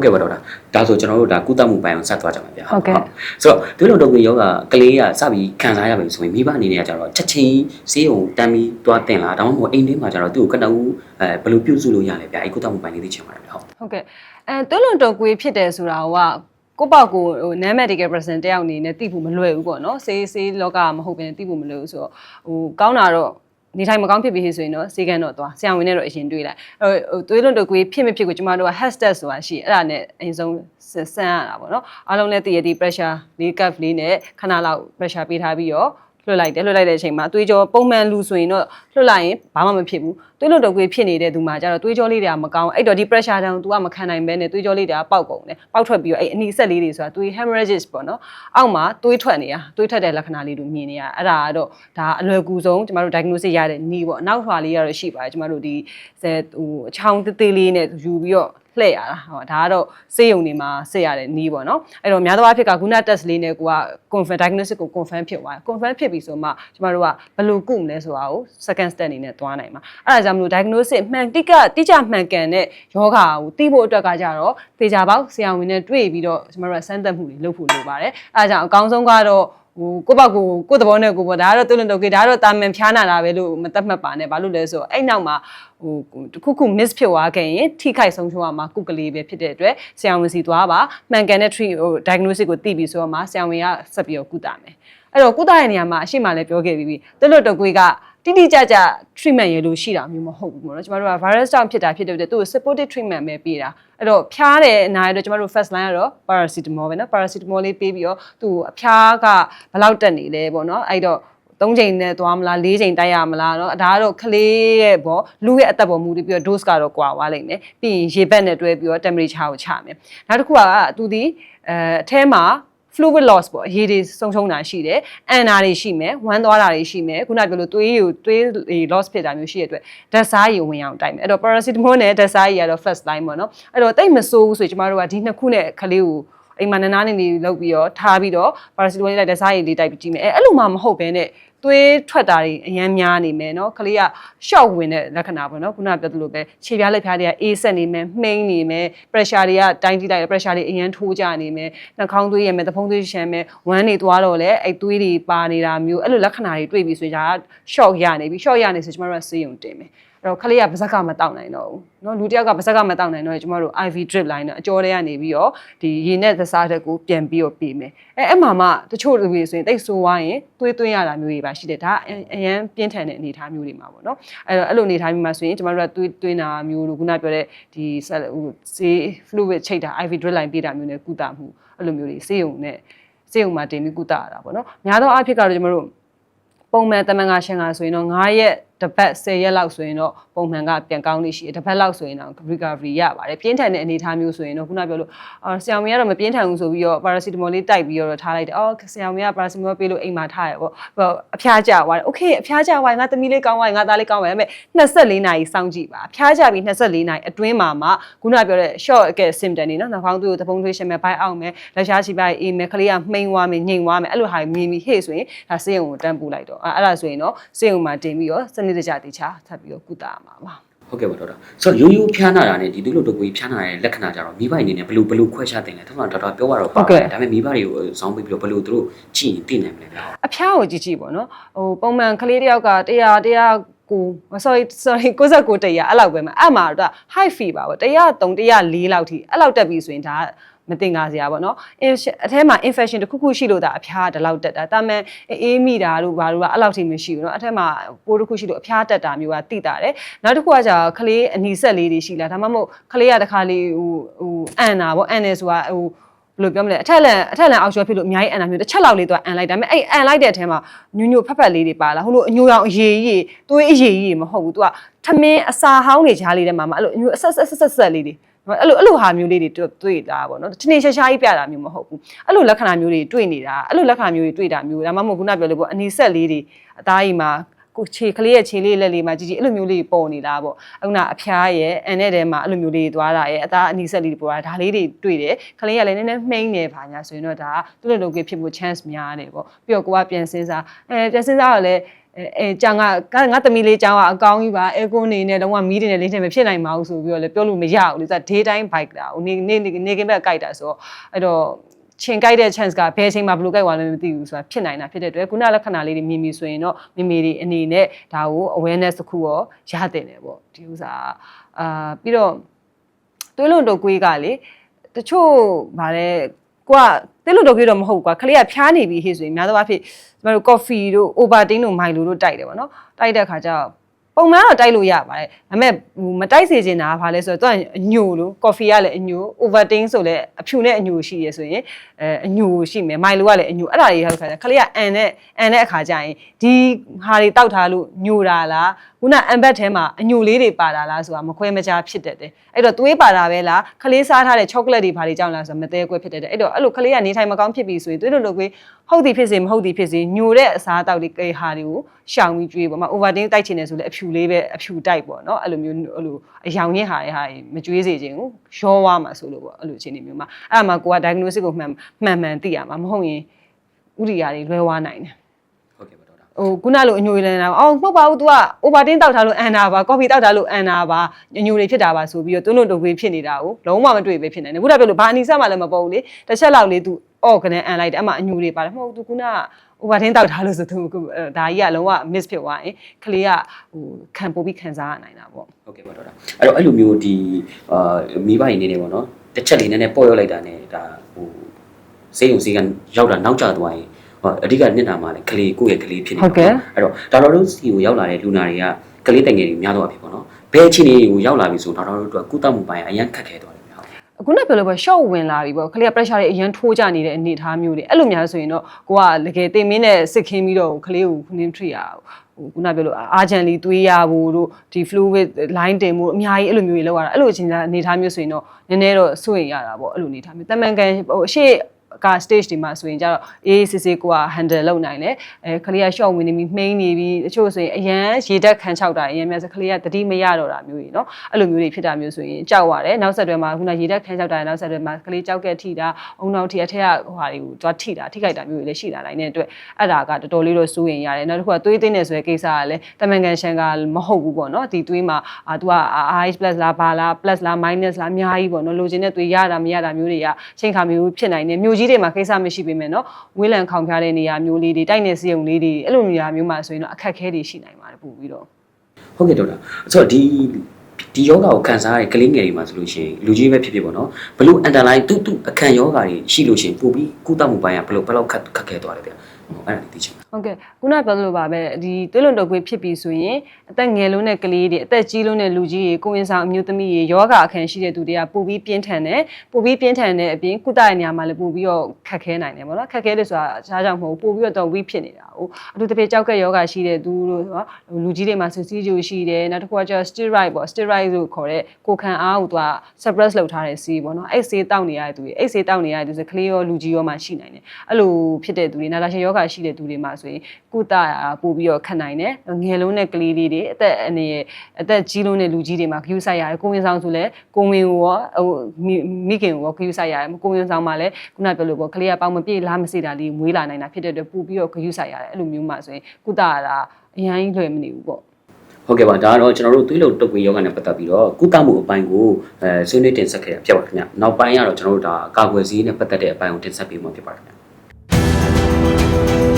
ဟုတ်ကဲ့ပါဒေါက်တာဒါဆိုကျွန်တော်တို့ဒါကုသမှုပိုင်းအောင်ဆက်သွားကြမှာဗျာဟုတ်ကဲ့ဆိုတော့သွေးလွန်တုပ်ကွေးယောဂကလေးကစပြီးခံစားရပြီဆိုရင်မိဘအနေနဲ့ကကျတော့ချက်ချင်းဆေးရုံတန်းပြီးသွားတင်လာဒါမှမဟုတ်အိမ်ထဲမှာကျတော့သူ့ကိုကနဦးအဲဘယ်လိုပြုစုလို့ရလဲဗျာအဲ့ကုသမှုပိုင်းလေးသိချင်ပါတယ်ဗျာဟုတ်ဟုတ်ကဲ့အဲတွင်းလွန်တော်ကွေးဖြစ်တယ်ဆိုတာကကိုယ့်ပေါက်ကိုဟို non medical person တယောက်အနေနဲ့သိဖို့မလွယ်ဘူးပေါ့နော်ဆေးဆေးလောကမဟုတ်ဘဲသိဖို့မလွယ်ဘူးဆိုတော့ဟိုကောင်းတာတော့ နေထိုင်မကောင်းဖြစ်ပြီဆိုရင်တော့စေကန်တော့သွားဆရာဝန်နဲ့တော့အရင်တွေ့လိုက်အဲဟိုသွေးလွန်တော်ကွေးဖြစ်မဖြစ်ကိုကျမတို့က hashtag ဆိုတာရှိအဲ့ဒါနဲ့အရင်ဆုံးစမ်းရတာပေါ့နော်အားလုံးလည်းသိရဒီ pressure လေး cuff လေးနဲ့ခဏလောက် pressure ပေးထားပြီးတော့လွှတ်လိုက်တယ်လွှတ်လိုက်တဲ့အချိန်မှာသွေးကြောပုံမှန်လူဆိုရင်တော့လွှတ်လိုက်ရင်ဘာမှမဖြစ်ဘူး သွေးလွတ်တော်ကွေးဖြစ်နေတဲ့သူမှာကျတော့သွေးကြောလေးတွေကမကောင်းအဲ့တော့ဒီ pressure တောင် तू ကမခံနိုင်ဘဲနဲ့သွေးကြောလေးတွေကပေါက်ကုန်တယ်ပေါက်ထွက်ပြီးတော့အဲ့အနီဆက်လေးတွေဆိုတာသွေး hemorrhages ပေါ့နော်အောက်မှာသွေးထွက်နေတာသွေးထွက်တဲ့လက္ခဏာလေးတို့မြင်နေရအဲ့ဒါကတော့ဒါအလွယ်ကူဆုံးကျမတို့ diagnosis ရတဲ့နည်းပေါ့နောက်ထွာလေးကတော့ရှိပါတယ်ကျမတို့ဒီဟိုအချောင်းသေးသေးလေးနဲ့ယူပြီးတော့လှည့်ရတာဟောဒါကတော့စေယုံနေမှာစစ်ရတဲ့နီးပေါ့နော်အဲ့တော့များသောအားဖြင့်ကခုန test လေးနဲ့ကိုက confirm diagnosis ကို confirm ဖြစ်သွားတယ် confirm ဖြစ်ပြီဆိုမှကျမတို့ကဘယ်လိုကုမလဲဆိုတာကို second step အနေနဲ့သွားနိုင်မှာအဲ့ဒါကြောင့်မလို့ diagnosis မှန်တိကတိကျမှန်ကန်တဲ့ယောဂါကိုသိဖို့အတွက်ကကြတော့သေချာပေါက်ဆရာဝန်နဲ့တွေ့ပြီးတော့ကျမတို့ကစမ်းသပ်မှုတွေလုပ်ဖို့လိုပါတယ်အဲ့ဒါကြောင့်အကောင်းဆုံးကတော့ဟိုကိုယ့်ဘက်ကိုကိုယ့်သဘောနဲ့ကိုယ်ပေါ့ဒါကတော့တွန်းတွန်းဒါကတော့တာမန်ဖြားနာတာပဲလို့မတတ်မှတ်ပါနဲ့ဘာလို့လဲဆိုတော့အဲ့နောက်မှာဟိုတခုခု miss ဖြစ်သွားခဲ့ရင်ထိခိုက်ဆုံးရှုံးရမှာကုကလေးပဲဖြစ်တဲ့အတွက်ဆရာဝန်စီသွားပါမှန်ကန်တဲ့ treat ဟို diagnosis ကိုသိပြီဆိုတော့မှဆရာဝန်ကဆက်ပြီးတော့ကုသမယ်အဲ့တော့ကုသရဲ့နေရာမှာအရှိမလည်းပြောခဲ့ပြီးပြီတွန်းတွန်းတော့ကိုယ်က တိတိကျကျ treatment ရလို့ရှိတာမျိုးမဟုတ်ဘူးပေါ့နော်ကျမတို့က virus ကြောင့်ဖြစ်တာဖြစ်တဲ့အတွက်သူ့ကို supportive treatment ပဲပေးတာအဲ့တော့ဖျားတယ်အနာရတော့ကျမတို့ first line ကတော့ paracetamol ပဲနော် paracetamol လေးပေးပြီးတော့သူ့ကိုအဖျားကဘယ်လောက်တက်နေလဲပေါ့နော်အဲ့တော့၃ချိန်နဲ့သွားမလား၄ချိန်တိုက်ရမလားเนาะဒါကတော့ကလေးရဲ့ပေါ့လူရဲ့အသက်ပေါ်မူတည်ပြီးတော့ dose ကတော့ကွာသွားလိမ့်မယ်ပြီးရင်ရေဘက်နဲ့တွဲပြီးတော့ temperature ကိုချမယ်နောက်တစ်ခုကသူဒီအဲအထဲမှာ fluid loss ပေါ့အရေးတွေဆုံးရှုံးတာရှိတယ်အန်နာတွေရှိမယ်ဝမ်းသွားတာတွေရှိမယ်ခုနကပြောလို့သွေးကိုသွေး loss ဖြစ်တာမျိုးရှိတဲ့အတွက်ဓာတ်စားရည်ဝင်အောင်တိုက်မယ်အဲ့တော့ paracetamol နဲ့ဓာတ်စားရည်ကတော့ first line ပေါ့နော်အဲ့တော့တိတ်မဆိုးဘူးဆိုရင်ကျမတို့ကဒီနှစ်ခုနဲ့ခလေးကိုအိမ်မှာနန်းနာနေနေလောက်ပြီးတော့ထားပြီးတော့ paracetamol နဲ့ဓာတ်စားရည်လေးတိုက်ပြီးကြည့်မယ်အဲအဲ့လိုမှမဟုတ်ဘဲနဲ့ သွေးထွက်တာတွေအများများနေမယ်နော်ကလေးကရှော့ဝင်တဲ့လက္ခဏာပေါ့နော်ခုနပြောသလိုပဲခြေပြားလက်ပြားတွေကအေးဆက်နေမယ်မှိန်နေမယ် pressure တွေကတိုင်းကြည့်လိုက် pressure တွေအရင်ထိုးကြနေမယ်နှာခေါင်းသွေးရမယ်သဖုံးသွေးရှမ်းမယ်ဝမ်းတွေသွားတော့လဲအဲ့သွေးတွေပါနေတာမျိုးအဲ့လိုလက္ခဏာတွေတွေ့ပြီဆိုကြတာ shock ရနေပြီ shock ရနေဆိုကျမတို့ကစေးရုံတင်မယ် တော့ခလေးကပါဇက်ကမတောက်နိုင်တော့ဘူးเนาะလူတစ်ယောက်ကပါဇက်ကမတောက်နိုင်တော့ကျွန်တော်တို့ IV drip line နဲ့အကျော်တွေကနေပြီးတော့ဒီရေနဲ့သစားတဲ့ကိုပြန်ပြီးတော့ပေးမယ်အဲအဲ့မှာမှတချို့လူတွေဆိုရင်တိတ်ဆိုးသွားရင်သွေးသွင်းရတာမျိုးတွေပါရှိတယ်ဒါအရန်ပြင်းထန်တဲ့အနေအထားမျိုးတွေမှာပေါ့နော်အဲ့တော့အဲ့လိုအနေအထားမျိုးမှာဆိုရင်ကျွန်တော်တို့ကသွေးသွင်းတာမျိုးလို့ခုနပြောတဲ့ဒီဟိုဆေး fluid ချိတ်တာ IV drip line ပေးတာမျိုးနဲ့ကုသမှုအဲ့လိုမျိုးတွေဆေးရုံနဲ့ဆေးရုံမှာတင်ပြီးကုသရတာပေါ့နော်များသောအားဖြင့်ကတော့ကျွန်တော်တို့ပုံမှန်တမန်ကရှင်ကဆိုရင်တော့9ရက် တစ်ပတ်10ရက်လောက်ဆိုရင်တော့ပုံမှန်ကပြန်ကောင်းလိရှိတယ်တစ်ပတ်လောက်ဆိုရင်တော့ recovery ရပါတယ်ပြင်းထန်တဲ့အနေအထားမျိုးဆိုရင်တော့ခုနပြောလို့အာဆရာမကတော့မပြင်းထန်ဘူးဆိုပြီးတော့ paracetamol လေးတိုက်ပြီးတော့ထားလိုက်တယ်အော်ဆရာမက paracetamol ပေးလို့အိမ်မှာထားရပေါ့ဟိုအဖျားကျသွားတယ် okay အဖျားကျသွားရင်ငါသမီးလေးကောင်းသွားရင်ငါသားလေးကောင်းသွားရင်ဒါပေမဲ့24နာရီစောင့်ကြည့်ပါအဖျားကျပြီး24နာရီအတွင်းမှာမှခုနပြောတဲ့ short က symptom တွေနော်နှာခေါင်းသွေးကိုတပုံးသွေးရှင်မဲ့ဘိုက်အောင်မဲ့လက်ရှားချီပိုက်အေးမဲ့ခလေးကမှိန်သွားမယ်ညိန်သွားမယ်အဲ့လိုဟာမြင်ပြီးဟေ့ဆိုရင်ဒါဆေးရုံကိုတန်းပူလိုက်တော့အဲ့ဒါဆိုရင်တော့ဆေးရုံမှာတင်ပြီးတော့စနစ်တကျတေချာထပ်ပြီးတော့ကုသရမှာပါဟုတ်ကဲ့ပါဒေါက်တာဆိုတော့ရိုးရိုးဖျားနာတာနဲ့ဒီသွေးလွန်တုပ်ကွေးဖျားနာတဲ့လက္ခဏာကြတော့မိဘအနေနဲ့ဘယ်လိုဘယ်လိုခွဲခြားတင်လဲထပ်မဒေါက်တာပြောရတော့ပါဒါပေမဲ့မိဘတွေကိုစောင်းပေးပြီးတော့ဘယ်လိုသူတို့ကြည့်ရင်သိနိုင်မလဲဗျာအဖျားကိုကြည့်ကြည့်ပေါ့နော်ဟိုပုံမှန်ကလေးတယောက်က100 100ကို sorry sorry 69တရားအဲ့လောက်ပဲမှာအဲ့မှာတော့ high fever ပေါ့103 104လောက်ထိအဲ့လောက်တက်ပြီဆိုရင်ဒါ မတင်ကားစရာပေါ့နော်အင်းအထဲမှာ infection တစ်ခုခုရှိလို့ဒါအဖျားဒီလောက်တက်တာတာမန်အေးမိတာတို့ဘာတို့ကအဲ့လောက်ထိမရှိဘူးနော်အထဲမှာပိုးတစ်ခုရှိလို့အဖျားတက်တာမျိုးကတိတာတယ်နောက်တစ်ခုကကြာခလေးအနီဆက်လေးတွေရှိလားဒါမှမဟုတ်ခလေးကတစ်ခါလေးဟိုဟိုအန်တာပေါ့အန်တယ်ဆိုတာဟိုဘယ်လိုပြောမလဲအထက်လန်အထက်လန်အောက်ရှော့ဖြစ်လို့အများကြီးအန်တာမျိုးတစ်ချက်လောက်လေးတော့အန်လိုက်ဒါပေမဲ့အဲ့အန်လိုက်တဲ့အထဲမှာညိုညိုဖက်ဖက်လေးတွေပါလာဟိုလိုအညိုရောင်အရေးကြီးတွေးအရေးကြီးမဟုတ်ဘူးသူကထမင်းအစာဟောင်းတွေကြားလေးထဲမှာမှအဲ့လိုအညိုအဆက်ဆက်ဆက်ဆက်လေးတွေ အဲ့လိုအဲ့လိုဟာမျိုးလေးတွေတွေ့တာပေါ့နော်တနေ့ရှာရှာကြီးပြတာမျိုးမဟုတ်ဘူးအဲ့လိုလက္ခဏာမျိုးတွေတွေ့နေတာအဲ့လိုလက္ခဏာမျိုးတွေတွေ့တာမျိုးဒါမှမဟုတ်ခုနပြောလို့ပေါ့အနီဆက်လေးတွေအသားကြီးမှာကိုခြေကလေးရဲ့ခြေလေးလက်လေးမှာကြီးကြီးအဲ့လိုမျိုးလေးပေါ်နေတာပေါ့အခုနအဖျားရဲ့အန်တဲ့တဲမှာအဲ့လိုမျိုးလေးသွားတာရဲ့အသားအနီဆက်လေးတွေပေါ်တာဒါလေးတွေတွေ့တယ်ကလေးကလည်းနည်းနည်းမှိန်းနေပါညာဆိုရင်တော့ဒါသူ့လိုလိုကေဖြစ်ဖို့ chance များတယ်ပေါ့ပြီးတော့ကိုကပြန်စင်းစားအဲပြန်စင်းစားတော့လည်း အဲအဲကြောင်ကငါငါသမီးလေးကြောင်ကအကောင်းကြီးပါအဲကွန်နေနဲ့လုံးဝမီးတင်နဲ့လေးတင်မဖြစ်နိုင်ပါဘူးဆိုပြီးတော့လည်းပြောလို့မရဘူးလေသူက day time bike တာဟိုနေနေနေကင်းဘက်ကြိုက်တာဆိုတော့အဲ့တော့ချင်းကြိုက်တဲ့ chance ကဘယ်အချိန်မှာဘယ်လိုကြိုက်သွားလဲမသိဘူးဆိုတာဖြစ်နိုင်တာဖြစ်တဲ့အတွက်ခုနလက္ခဏာလေးတွေမြင်ပြီဆိုရင်တော့မိမိတွေအနေနဲ့ဒါကို awareness တစ်ခုရောရတင်တယ်ပေါ့ဒီဥစ္စာအာပြီးတော့တွေးလွန်တော့ကွေးကလေတချို့ဗါလဲ ကိုကတွေးလွန်တော့ကွေးတော့မဟုတ်ကွာခလေးကဖျားနေပြီဟေ့ဆိုရင်များသောအားဖြင့်ကျမတို့ coffee တို့ Ovaltine တို့ Milo တို့တိုက်တယ်ပေါ့နော်တိုက်တဲ့ခါကျတော့ ပုံမှန်တော့တိုက်လို့ရပါတယ်ဒါပေမဲ့ဟိုမတိုက်စေချင်တာကဘာလဲဆိုတော့သူကအညိုလို့ coffee ကလည်းအညို Ovaltine ဆိုလည်းအဖြူနဲ့အညိုရှိရဆိုရင်အဲအညိုရှိမယ် Milo ကလည်းအညိုအဲ့ဒါတွေဟုတ်ခါကျခလေးကအန်နဲ့အန်တဲ့အခါကျရင်ဒီဟာတွေတောက်ထားလို့ညိုတာလားခုနအန်ဘတ်ထဲမှာအညိုလေးတွေပါတာလားဆိုတာမခွဲမခြားဖြစ်တတ်တယ်အဲ့တော့သွေးပါတာပဲလားခလေးစားထားတဲ့ chocolate တွေဘာတွေကြောင့်လားဆိုတာမသေးကွဲဖြစ်တတ်တယ်အဲ့တော့အဲ့လိုခလေးကနေထိုင်မကောင်းဖြစ်ပြီဆိုရင်သွေးလိုလိုကွေး ဟုတ်သည်ဖြစ်စေမဟုတ်သည်ဖြစ်စေညိုတဲ့အစားအသောက်တွေဟာတွေကိုရှောင်ပြီးကျွေးပေါ့မ overdose တိုက်ချင်တယ်ဆိုလည်းအဖြူလေးပဲအဖြူတိုက်ပေါ့နော်အဲ့လိုမျိုးအဲ့လိုအယောင်ရင်းဟာတွေဟာတွေမကျွေးစေချင်ဘူးရောဝါမှာဆိုလို့ပေါ့အဲ့လိုအခြေအနေမျိုးမှာအဲ့ဒါမှကိုက diagnosis ကိုမှန်မှန်မှန်သိရမှာမဟုတ်ရင်ဥရိယာတွေလွဲဝါနိုင်တယ်ဟုတ်ကဲ့ပါဒေါက်တာ ဟိုခုနလိုအညိုရလန်တာအော်မဟုတ်ပါဘူး तू က Ovaltine တောက်ထားလို့အန်တာပါ coffee တောက်ထားလို့အန်တာပါအညိုတွေဖြစ်တာပါဆိုပြီးတော့တွန်းတွန်းတုပ်ပေးဖြစ်နေတာကိုလုံးဝမတွေ့ပဲဖြစ်နေတယ်ခုနကပြောလို့ဘာအနီစမှလည်းမပေါ်ဘူးလေတစ်ချက်လောက်လေး तू အော့ကနေအန်လိုက်တယ်အမှအညိုတွေပါတယ်မဟုတ်ဘူး तू ခုနက Ovaltine တောက်ထားလို့ဆို तू ဒါကြီးကလုံးဝ miss ဖြစ်သွားရင်ကလေးကဟိုခံပို့ပြီးခံစားရနိုင်တာပေါ့ ဟုတ်ကဲ့ပါဒေါက်တာအဲ့တော့အဲ့လိုမျိုးဒီအာမိဘရင်းနေနေပေါ့နော်တစ်ချက်လေးနည်းနည်းပေါ့ရောက်လိုက်တာ ਨੇ ဒါဟိုစေယုံစီကရောက်တာနောက်ကျသွားရင်ဟော အဓိကနှစ်နာမှာလည်းကလေးကိုယ့်ရဲ့ကလေးဖြစ်နေအဲ့တော့ဒေါက်တာတို့စီကိုရောက်လာတဲ့လူနာတွေကကလေးတငယ်တွေများတော့ဖြစ်ပေါ့နော်ဘယ်အချိန်တွေကိုရောက်လာပြီဆိုဒေါက်တာတို့အတွက်ကုသမှုပိုင်းအရင်ခက်ခဲသွားတယ်ဗျာအခုနကပြောလို့ပဲ short ဝင်လာပြီပေါ့ခလေးက pressure တွေအရင်ထိုးကြနေတဲ့အနေအထားမျိုးတွေအဲ့လိုများဆိုရင်တော့ကိုကတကယ်တင်မင်းနဲ့စစ်ခင်းပြီးတော့ခလေးကိုခုနင်း treat ရအောင်ဟိုခုနပြောလို့အာဂျန်လီသွေးရဖို့တို့ဒီ fluid line တင်ဖို့အများကြီးအဲ့လိုမျိုးတွေလောက်ရတာအဲ့လိုအချိန်သားအနေအထားမျိုးဆိုရင်တော့နည်းနည်းတော့စိုးရင်ရတာပေါ့အဲ့လိုအနေအထားမျိုးတမန်ကန်ဟိုအရှိ က stage ဒီမှာဆိုရင်ကျတော့အေးစစ်စစ်ကိုက handle လုပ်နိုင်တယ်အဲခလေးက short ဝင်နေပြီမှိန်းနေပြီတချို့ဆိုရင်အရန်ရေတက်ခံချောက်တာအရန်များဆိုခလေးကတတိမရတော့တာမျိုးကြီးเนาะအဲ့လိုမျိုးတွေဖြစ်တာမျိုးဆိုရင်ကြောက်ရတယ်နောက်ဆက်တွဲမှာခုနရေတက်ခံချောက်တာနောက်ဆက်တွဲမှာခလေးကြောက်ကက်ထိတာအုံနောက်ထိအထက်ကဟိုဟာတွေကိုတွားထိတာထိခိုက်တာမျိုးတွေလည်းရှိလာနိုင်တဲ့အတွက်အဲ့ဒါကတော်တော်လေးတော့စိုးရင်ရတယ်နောက်တစ်ခုကသွေးသိမ်းနေဆိုတဲ့ကိစ္စကလည်းတမန်ကန်ရှန်ကမဟုတ်ဘူးပေါ့เนาะဒီသွေးမှာအာ तू က RH+ လားဘာလား plus လား minus လားအများကြီးပေါ့เนาะလိုချင်တဲ့သွေးရတာမရတာမျိုးတွေကချိန်ခါမျိုးဖြစ်နိုင်တယ်မြို့ ကြီးတွေမှာကိစ္စမရှိပေမဲ့နော်ဝေးလံခေါင်ဖျားတဲ့နေရာမျိုးလေးတွေတိုက်နယ်စည်းရုံလေးတွေအဲ့လိုနေရာမျိုးမှာဆိုရင်တော့အခက်အခဲတွေရှိနိုင်ပါတယ်ပို့ပြီးတော့ဟုတ်ကဲ့ဒေါက်တာဆိုတော့ဒီဒီယောဂကိုခံစားရတဲ့ကလေးငယ်တွေမှာဆိုလို့ရှိရင်လူကြီးပဲဖြစ်ဖြစ်ပေါ့နော်ဘလို့ underline တူတူအခံယောဂတွေရှိလို့ရှိရင်ပို့ပြီးကုသမှုပိုင်းကဘလို့ဘလောက်ခက်ခက်ခဲသွားတယ်ဗျာ အဲ့ဒါလေးသိချင်တယ်ဟုတ်ကဲ့ခုနပြောသလိုပါပဲဒီသွေးလွန်တုပ်ကွေးဖြစ်ပြီဆိုရင်အသက်ငယ်လုံးတဲ့ကလေးတွေအသက်ကြီးလုံးတဲ့လူကြီးတွေကိုဝင်ဆောင်အမျိုးသမီးတွေယောဂအခန်းရှိတဲ့သူတွေကပိုပြီးပြင်းထန်တယ်ပိုပြီးပြင်းထန်တဲ့အပြင်ကုသတဲ့နေရာမှာလည်းပိုပြီးတော့ခက်ခဲနိုင်တယ်ပေါ့နော်ခက်ခဲတယ်ဆိုတာအခြားကြောင့်မဟုတ်ဘူးပိုပြီးတော့ weak ဖြစ်နေတာဟုတ်အထူးသဖြင့်ကြောက်ကက်ယောဂရှိတဲ့သူတို့ဆိုတော့လူကြီးတွေမှာဆိုစီဂျိုရှိတယ်နောက်တစ်ခုကကျတော့ steroid ပေါ့ steroid လို့ခေါ်တဲ့ကိုခံအားကိုသူက suppress လုပ်ထားတဲ့ဆေးပေါ့နော်အဲ့ဆေးတောက်နေရတဲ့သူတွေအဲ့ဆေးတောက်နေရတဲ့သူဆိုကလေးရောလူကြီးရောမှရှိနိုင်တယ်အဲ့လိုဖြစ်တဲ့သူတွေနာတာရှည်ယောဂရှိတဲ့သူတွေမှာဆိုရင်ကုသရပို့ပြီးတော့ခက်နိုင်တယ်ငယ်လုံးတဲ့ကလေးလေးတွေအသက်အနေနဲ့အသက်ကြီးလုံးတဲ့လူကြီးတွေမှာခရူးဆိုင်ရတယ်ကိုဝင်ဆောင်ဆိုလဲကိုဝင်ကိုရောဟိုမိမိခင်ကိုရောခရူးဆိုင်ရတယ်ကိုဝင်ဆောင်မှာလဲခုနပြောလို့ပေါ့ကလေးကပေါင်မပြည့်လားမစေတာလေးမွေးလာနိုင်တာဖြစ်တဲ့အတွက်ပို့ပြီးတော့ခရူးဆိုင်ရတယ်အဲ့လိုမျိုးမှဆိုရင်ကုသရတာအရင်ကြီးလွယ်မနေဘူးပေါ့ဟုတ်ကဲ့ပါဒါကတော့ကျွန်တော်တို့သွေးလုံတုပ်ကွေးယောဂနဲ့ပတ်သက်ပြီးတော့ကုသမှုအပိုင်းကိုအဲဆွေးနွေးတင်ဆက်ခဲ့တာဖြစ်ပါခင်ဗျနောက်ပိုင်းကတော့ကျွန်တော်တို့ဒါကာကွယ်ဆေးနဲ့ပတ်သက်တဲ့အပိုင်းကိုတင်ဆက်ပေးမှာဖြစ်ပါတယ်ခင်ဗျ Thank you